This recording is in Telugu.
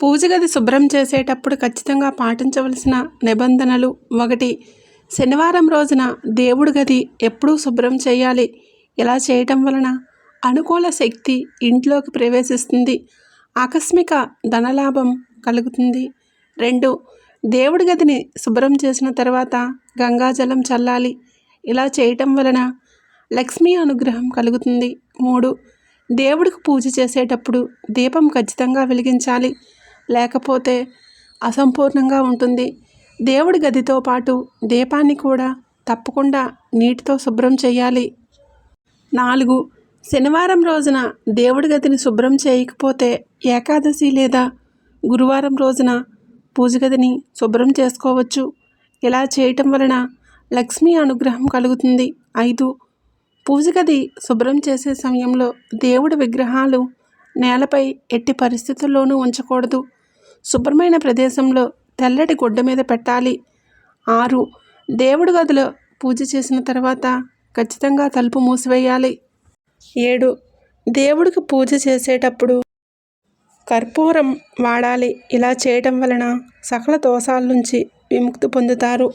పూజ గది శుభ్రం చేసేటప్పుడు ఖచ్చితంగా పాటించవలసిన నిబంధనలు ఒకటి. శనివారం రోజున దేవుడి గది ఎప్పుడూ శుభ్రం చేయాలి. ఇలా చేయటం వలన అనుకూల శక్తి ఇంట్లోకి ప్రవేశిస్తుంది. ఆకస్మిక ధనలాభం కలుగుతుంది. రెండు. దేవుడి గదిని శుభ్రం చేసిన తర్వాత గంగాజలం చల్లాలి. ఇలా చేయటం వలన లక్ష్మీ అనుగ్రహం కలుగుతుంది. మూడు. దేవుడికి పూజ చేసేటప్పుడు దీపం ఖచ్చితంగా వెలిగించాలి. లేకపోతే అసంపూర్ణంగా ఉంటుంది. దేవుడి గదితో పాటు దీపాన్ని కూడా తప్పకుండా నీటితో శుభ్రం చేయాలి. నాలుగు. శనివారం రోజున దేవుడి గదిని శుభ్రం చేయకపోతే ఏకాదశి లేదా గురువారం రోజున పూజ గదిని శుభ్రం చేసుకోవచ్చు. ఇలా చేయటం వలన లక్ష్మీ అనుగ్రహం కలుగుతుంది. ఐదు. పూజ గది శుభ్రం చేసే సమయంలో దేవుడి విగ్రహాలు నేలపై ఎట్టి పరిస్థితుల్లోనూ ఉంచకూడదు. శుభ్రమైన ప్రదేశంలో తెల్లటి గుడ్డ మీద పెట్టాలి. ఆరు దేవుడి గదిలో పూజ చేసిన తర్వాత ఖచ్చితంగా తలుపు మూసివేయాలి. ఏడు దేవుడికి పూజ చేసేటప్పుడు కర్పూరం వాడాలి. ఇలా చేయటం వలన సకల దోషాల నుంచి విముక్తి పొందుతారు.